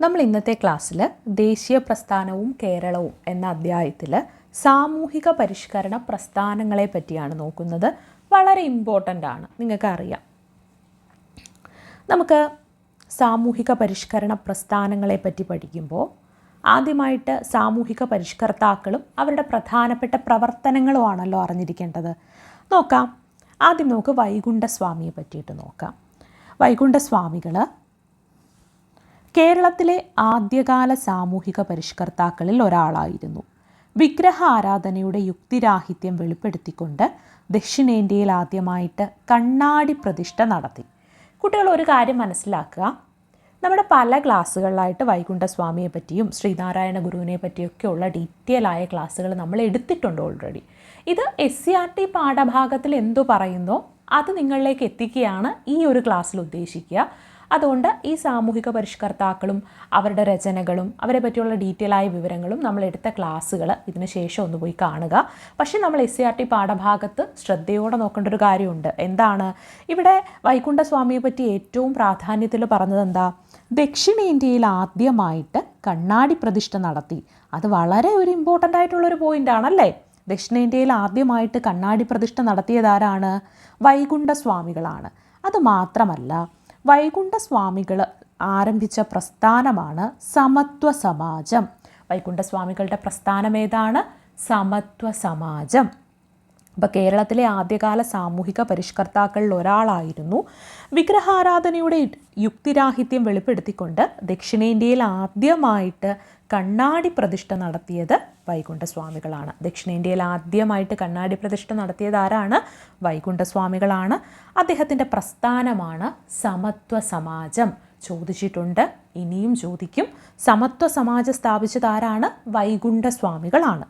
നമ്മൾ ഇന്നത്തെ ക്ലാസ്സിൽ ദേശീയ പ്രസ്ഥാനവും കേരളവും എന്ന അധ്യായത്തിൽ സാമൂഹിക പരിഷ്കരണ പ്രസ്ഥാനങ്ങളെ പറ്റിയാണ് നോക്കുന്നത്. വളരെ ഇമ്പോർട്ടന്റ് ആണ്. നിങ്ങൾക്കറിയാം നമുക്ക് സാമൂഹിക പരിഷ്കരണ പ്രസ്ഥാനങ്ങളെ പറ്റി പഠിക്കുമ്പോൾ ആദ്യമായിട്ട് സാമൂഹിക പരിഷ്കർത്താക്കളും അവരുടെ പ്രധാനപ്പെട്ട പ്രവർത്തനങ്ങളുമാണല്ലോ അറിഞ്ഞിരിക്കേണ്ടത്. നോക്കാം. ആദ്യം നമുക്ക് വൈകുണ്ഠസ്വാമിയെ പറ്റിയിട്ട് നോക്കാം. വൈകുണ്ഠസ്വാമികൾ കേരളത്തിലെ ആദ്യകാല സാമൂഹിക പരിഷ്കർത്താക്കളിൽ ഒരാളായിരുന്നു. വിഗ്രഹ ആരാധനയുടെ യുക്തിരാഹിത്യം വെളിപ്പെടുത്തിക്കൊണ്ട് ദക്ഷിണേന്ത്യയിൽ ആദ്യമായിട്ട് കണ്ണാടി പ്രതിഷ്ഠ നടത്തി. കുട്ടികൾ ഒരു കാര്യം മനസ്സിലാക്കുക. നമ്മുടെ പല ക്ലാസ്സുകളിലായിട്ട് വൈകുണ്ഠസ്വാമിയെ പറ്റിയും ശ്രീനാരായണ ഗുരുവിനെ പറ്റിയൊക്കെയുള്ള ഡീറ്റെയിൽ ആയ ക്ലാസ്സുകൾ നമ്മൾ എടുത്തിട്ടുണ്ട് ഓൾറെഡി. ഇത് എസ് സി ആർ ടി പാഠഭാഗത്തിൽ എന്തു പറയുന്നോ അത് നിങ്ങളിലേക്ക് എത്തിക്കുകയാണ് ഈ ഒരു ക്ലാസ്സിൽ ഉദ്ദേശിക്കുക. അതുകൊണ്ട് ഈ സാമൂഹിക പരിഷ്കർത്താക്കളും അവരുടെ രചനകളും അവരെ പറ്റിയുള്ള ഡീറ്റെയിൽ ആയ വിവരങ്ങളും നമ്മൾ എടുത്ത ക്ലാസ്സുകൾ ഇതിന് ശേഷം ഒന്ന് പോയി കാണുക. പക്ഷേ നമ്മൾ എസ് സി ആർ ടി പാഠഭാഗത്ത് ശ്രദ്ധയോടെ നോക്കേണ്ട ഒരു കാര്യമുണ്ട്. എന്താണ്? ഇവിടെ വൈകുണ്ഠസ്വാമിയെ പറ്റി ഏറ്റവും പ്രാധാന്യത്തിൽ പറഞ്ഞത് എന്താ? ദക്ഷിണേന്ത്യയിൽ ആദ്യമായിട്ട് കണ്ണാടി പ്രതിഷ്ഠ നടത്തി. അത് വളരെ ഒരു ഇമ്പോർട്ടന്റ് ആയിട്ടുള്ളൊരു പോയിന്റ് ആണല്ലേ? ദക്ഷിണേന്ത്യയിൽ ആദ്യമായിട്ട് കണ്ണാടി പ്രതിഷ്ഠ നടത്തിയതാരാണ് വൈകുണ്ഠസ്വാമികളാണ്. അത് മാത്രമല്ല വൈകുണ്ഠസ്വാമികൾ ആരംഭിച്ച പ്രസ്ഥാനമാണ് സമത്വ സമാജം വൈകുണ്ഠസ്വാമികളുടെ പ്രസ്ഥാനം ഏതാണ്? സമത്വ സമാജം അപ്പോൾ കേരളത്തിലെ ആദ്യകാല സാമൂഹിക പരിഷ്കർത്താക്കളിൽ ഒരാളായിരുന്നു. വിഗ്രഹാരാധനയുടെ യുക്തിരാഹിത്യം വെളിപ്പെടുത്തിക്കൊണ്ട് ദക്ഷിണേന്ത്യയിൽ ആദ്യമായിട്ട് കണ്ണാടി പ്രതിഷ്ഠ നടത്തിയത് വൈകുണ്ഠസ്വാമികളാണ്. ദക്ഷിണേന്ത്യയിൽ ആദ്യമായിട്ട് കണ്ണാടി പ്രതിഷ്ഠ നടത്തിയത് ആരാണ്? വൈകുണ്ഠസ്വാമികളാണ്. അദ്ദേഹത്തിന്റെ പ്രസ്ഥാനമാണ് സമത്വ സമാജം. ചോദിച്ചിട്ടുണ്ട് ഇനിയും ചോദിക്കും. സമത്വ സമാജം സ്ഥാപിച്ചത് ആരാണ്? വൈകുണ്ഠസ്വാമികളാണ്.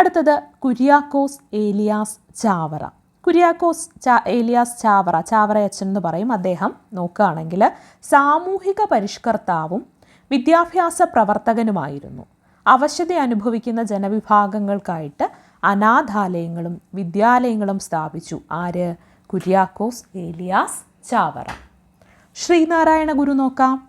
അടുത്തത് കുര്യാക്കോസ് ഏലിയാസ് ചാവറ. കുര്യാക്കോസ് ചാ ഏലിയാസ് ചാവറ ചാവറ അച്ഛൻ എന്ന് പറയും അദ്ദേഹം. നോക്കുകയാണെങ്കിൽ സാമൂഹിക പരിഷ്കർത്താവും വിദ്യാഭ്യാസ പ്രവർത്തകനുമായിരുന്നു. അവശത അനുഭവിക്കുന്ന ജനവിഭാഗങ്ങൾക്കായിട്ട് അനാഥാലയങ്ങളും വിദ്യാലയങ്ങളും സ്ഥാപിച്ചു. ആര്? കുര്യാക്കോസ് ഏലിയാസ് ചാവറ. ശ്രീനാരായണ ഗുരു നോക്കാം.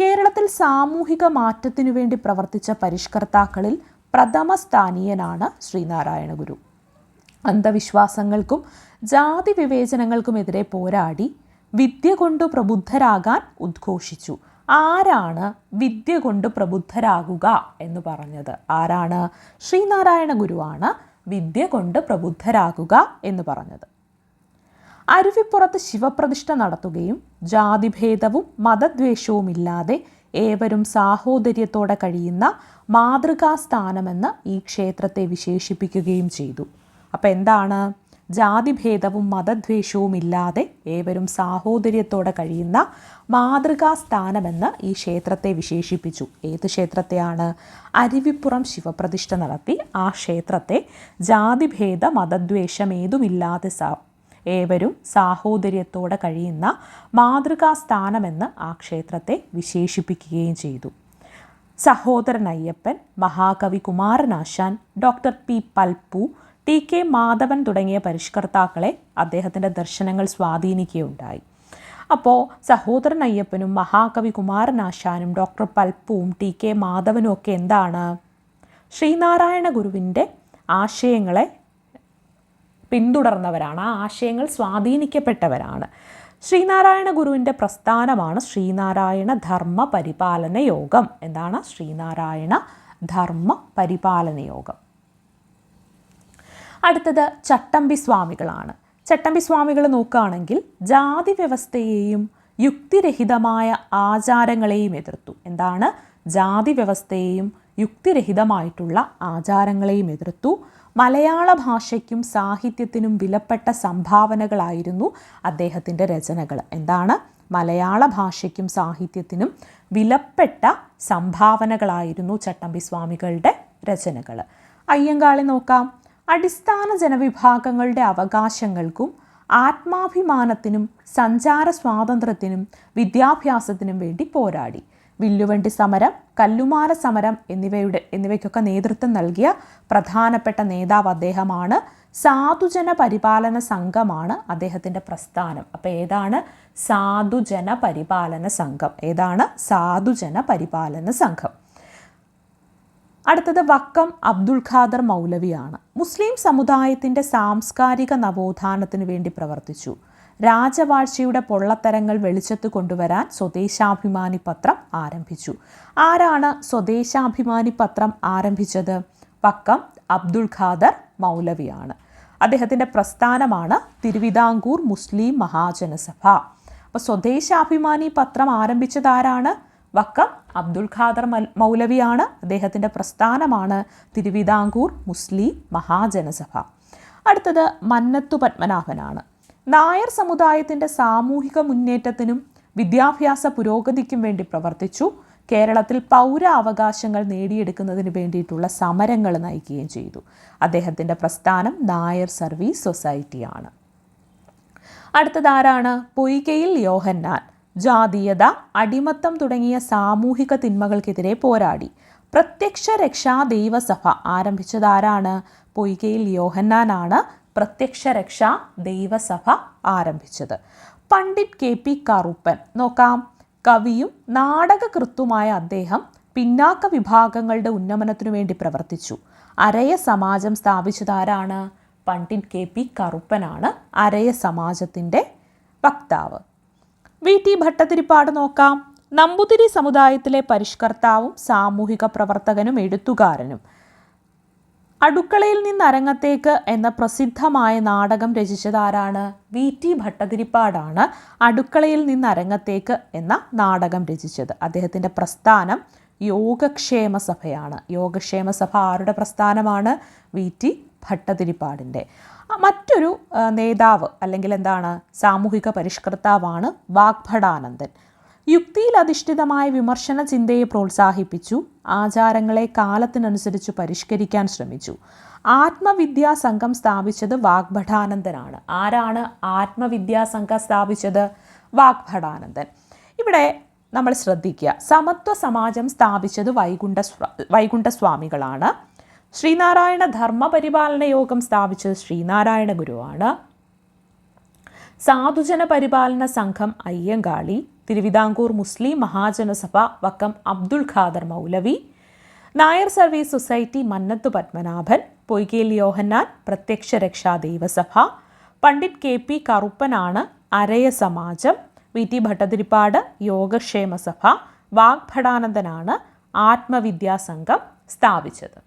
കേരളത്തിൽ സാമൂഹിക മാറ്റത്തിനു വേണ്ടി പ്രവർത്തിച്ച പരിഷ്കർത്താക്കളിൽ പ്രഥമ സ്ഥാനീയനാണ് ശ്രീനാരായണ ഗുരു അന്ധവിശ്വാസങ്ങൾക്കും ജാതി വിവേചനങ്ങൾക്കുമെതിരെ പോരാടി വിദ്യ കൊണ്ട് പ്രബുദ്ധരാകാൻ ഉദ്ഘോഷിച്ചു. ആരാണ് വിദ്യ കൊണ്ട് പ്രബുദ്ധരാകുക എന്ന് പറഞ്ഞത്? ആരാണ്? ശ്രീനാരായണ ഗുരുവാണ് വിദ്യ കൊണ്ട് പ്രബുദ്ധരാകുക എന്ന് പറഞ്ഞത്. അരുവിപ്പുറത്ത് ശിവപ്രതിഷ്ഠ നടത്തുകയും ജാതിഭേദവും മതദ്വേഷവുമില്ലാതെ ഏവരും സാഹോദര്യത്തോടെ കഴിയുന്ന മാതൃകാ സ്ഥാനമെന്ന് ഈ ക്ഷേത്രത്തെ വിശേഷിപ്പിക്കുകയും ചെയ്തു. അപ്പോൾ എന്താണ്? ജാതിഭേദവും മതദ്വേഷവും ഇല്ലാതെ ഏവരും സാഹോദര്യത്തോടെ കഴിയുന്ന മാതൃകാ സ്ഥാനമെന്ന് ഈ ക്ഷേത്രത്തെ വിശേഷിപ്പിച്ചു. ഏത് ക്ഷേത്രത്തെയാണ്? അരുവിപ്പുറം ശിവപ്രതിഷ്ഠ നടത്തി ആ ക്ഷേത്രത്തെ ജാതിഭേദ മതദ്വേഷം ഏതുമില്ലാതെ ഏവരും സാഹോദര്യത്തോടെ കഴിയുന്ന മാതൃകാ സ്ഥാനമെന്ന് ആ ക്ഷേത്രത്തെ വിശേഷിപ്പിക്കുകയും ചെയ്തു. സഹോദരൻ അയ്യപ്പൻ മഹാകവി Kumaranasan doctor P. Palpu T. K. Madhavan തുടങ്ങിയ പരിഷ്കർത്താക്കളെ അദ്ദേഹത്തിന്റെ ദർശനങ്ങൾ സ്വാധീനിക്കുകയുണ്ടായി. അപ്പോൾ സഹോദരൻ അയ്യപ്പനും മഹാകവി കുമാരനാശാനും ഡോക്ടർ പൽപ്പുവും ടി. കെ. മാധവനും ഒക്കെ എന്താണ്? ശ്രീനാരായണ ഗുരുവിന്റെ ആശയങ്ങളെ പിന്തുടർന്നവരാണ്. ആ ആശയങ്ങൾ സ്വാധീനിക്കപ്പെട്ടവരാണ്. ശ്രീനാരായണ ഗുരുവിന്റെ പ്രസ്ഥാനമാണ് ശ്രീനാരായണ ധർമ്മ പരിപാലന യോഗം. എന്താണ്? ശ്രീനാരായണ ധർമ്മ പരിപാലന യോഗം. അടുത്തത് ചട്ടമ്പി സ്വാമികളാണ്. ചട്ടമ്പി സ്വാമികൾ നോക്കുകയാണെങ്കിൽ ജാതി വ്യവസ്ഥയെയും യുക്തിരഹിതമായ ആചാരങ്ങളെയും എതിർത്തു. എന്താണ്? ജാതി വ്യവസ്ഥയെയും യുക്തിരഹിതമായിട്ടുള്ള ആചാരങ്ങളെയും എതിർത്തു. മലയാള ഭാഷയ്ക്കും സാഹിത്യത്തിനും വിലപ്പെട്ട സംഭാവനകളായിരുന്നു അദ്ദേഹത്തിന്റെ രചനകൾ. എന്താണ്? മലയാള ഭാഷയ്ക്കും സാഹിത്യത്തിനും വിലപ്പെട്ട സംഭാവനകളായിരുന്നു ചട്ടമ്പി സ്വാമികളുടെ രചനകൾ. അയ്യങ്കാളി നോക്കാം. അടിസ്ഥാന ജനവിഭാഗങ്ങളുടെ അവകാശങ്ങൾക്കും ആത്മാഭിമാനത്തിനും സഞ്ചാര സ്വാതന്ത്ര്യത്തിനും വിദ്യാഭ്യാസത്തിനും വേണ്ടി പോരാടി. വില്ലുവണ്ടി സമരം കല്ലുമാല സമരം എന്നിവയുടെ എന്നിവയ്ക്കൊക്കെ നേതൃത്വം നൽകിയ പ്രധാനപ്പെട്ട നേതാവ് അദ്ദേഹമാണ്. സാധുജന പരിപാലന സംഘമാണ് അദ്ദേഹത്തിന്റെ പ്രസ്ഥാനം. അപ്പോൾ ഏതാണ്? സാധുജന പരിപാലന സംഘം. ഏതാണ്? സാധുജന പരിപാലന സംഘം. അടുത്തത് വക്കം അബ്ദുൽ ഖാദർ മൗലവിയാണ്. മുസ്ലിം സമുദായത്തിന്റെ സാംസ്കാരിക നവോത്ഥാനത്തിന് വേണ്ടി പ്രവർത്തിച്ചു. രാജവാഴ്ചയുടെ പൊള്ളത്തരങ്ങൾ വെളിച്ചത്ത് കൊണ്ടുവരാൻ സ്വദേശാഭിമാനി പത്രം ആരംഭിച്ചു. ആരാണ് സ്വദേശാഭിമാനി പത്രം ആരംഭിച്ചത്? വക്കം അബ്ദുൾ ഖാദർ മൗലവിയാണ്. അദ്ദേഹത്തിന്റെ പ്രസ്ഥാനമാണ് തിരുവിതാംകൂർ മുസ്ലിം മഹാജനസഭ. അപ്പോൾ സ്വദേശാഭിമാനി പത്രം ആരംഭിച്ചത് ആരാണ്? വക്കം അബ്ദുൾ ഖാദർ മൗലവിയാണ്. അദ്ദേഹത്തിന്റെ പ്രസ്ഥാനമാണ് തിരുവിതാംകൂർ മുസ്ലിം മഹാജനസഭ. അടുത്തത് മന്നത്തു പത്മനാഭനാണ്. നായർ സമുദായത്തിന്റെ സാമൂഹിക മുന്നേറ്റത്തിനും വിദ്യാഭ്യാസ പുരോഗതിക്കും വേണ്ടി പ്രവർത്തിച്ചു. കേരളത്തിൽ പൗര അവകാശങ്ങൾ നേടിയെടുക്കുന്നതിന് വേണ്ടിയിട്ടുള്ള സമരങ്ങൾ നയിക്കുകയും ചെയ്തു. അദ്ദേഹത്തിന്റെ പ്രസ്ഥാനം നായർ സർവീസ് സൊസൈറ്റിയാണ്. അടുത്തതാരാണ് പൊയ്കയിൽ യോഹന്നാൻ. ജാതീയത അടിമത്തം തുടങ്ങിയ സാമൂഹിക തിന്മകൾക്കെതിരെ പോരാടി. പ്രത്യക്ഷ രക്ഷാ ദൈവസഭ ആരംഭിച്ചതാരാണ് പൊയ്കയിൽ യോഹന്നാനാണ്. പ്രത്യക്ഷ രക്ഷാ ദൈവസഭ ആരംഭിച്ചത്. Pandit K P Karuppan. നോക്കാം. കവിയും നാടകകൃത്തുമായ അദ്ദേഹം പിന്നാക്ക വിഭാഗങ്ങളുടെ ഉന്നമനത്തിനു വേണ്ടി പ്രവർത്തിച്ചു. അരയ സമാജം സ്ഥാപിച്ചതാരാണ് പണ്ഡിറ്റ് കെ പി കറുപ്പനാണ് അരയ സമാജത്തിന്റെ വക്താവ്. വി. ടി. ഭട്ടതിരിപ്പാട് നോക്കാം. നമ്പൂതിരി സമുദായത്തിലെ പരിഷ്കർത്താവും സാമൂഹിക പ്രവർത്തകനും എഴുത്തുകാരനും. അടുക്കളയിൽ നിന്ന് അരങ്ങത്തേക്ക് എന്ന പ്രസിദ്ധമായ നാടകം രചിച്ചത് ആരാണ് വി. ടി. ഭട്ടതിരിപ്പാടാണ് അടുക്കളയിൽ നിന്ന് അരങ്ങത്തേക്ക് എന്ന നാടകം രചിച്ചത്. അദ്ദേഹത്തിന്റെ പ്രസ്ഥാനം യോഗക്ഷേമ സഭയാണ്. യോഗക്ഷേമ സഭ ആരുടെ പ്രസ്ഥാനമാണ്? വി. ടി. ഭട്ടതിരിപ്പാടിന്റെ മറ്റൊരു നേതാവ് അല്ലെങ്കിൽ എന്താണ് സാമൂഹിക പരിഷ്കർത്താവാണ് വാഗ്ഭടാനന്ദൻ. യുക്തിയിൽ അധിഷ്ഠിതമായ വിമർശന ചിന്തയെ പ്രോത്സാഹിപ്പിച്ചു ആചാരങ്ങളെ കാലത്തിനനുസരിച്ച് പരിഷ്കരിക്കാൻ ശ്രമിച്ചു. ആത്മവിദ്യാ സംഘം സ്ഥാപിച്ചത് വാഗ്ഭടാനന്ദനാണ്. ആരാണ് ആത്മവിദ്യാ സംഘം സ്ഥാപിച്ചത്? വാഗ്ഭടാനന്ദൻ. ഇവിടെ നമ്മൾ ശ്രദ്ധിക്കുക. സമത്വ സമാജം സ്ഥാപിച്ചത് വൈകുണ്ഠ വൈകുണ്ഠസ്വാമികളാണ്. ശ്രീനാരായണ ധർമ്മ പരിപാലന യോഗം സ്ഥാപിച്ചത് ശ്രീനാരായണ ഗുരുവാണ്. Sadhujana Paripalana Sangham Ayyankali. Thiruvithamkoor Muslim Mahajanasabha Vakkom Abdul Khader Moulavi Nair service society Mannathu Padmanabhan Poykayil Yohannan Prathyaksha Raksha Daivasabha Pandit K P കറുപ്പനാണ് Araya Samajam V T Bhattathiripad Yogakshemasabha വാഗ്ഭടാനന്ദനാണ് ആത്മവിദ്യാസംഘം സ്ഥാപിച്ചത്.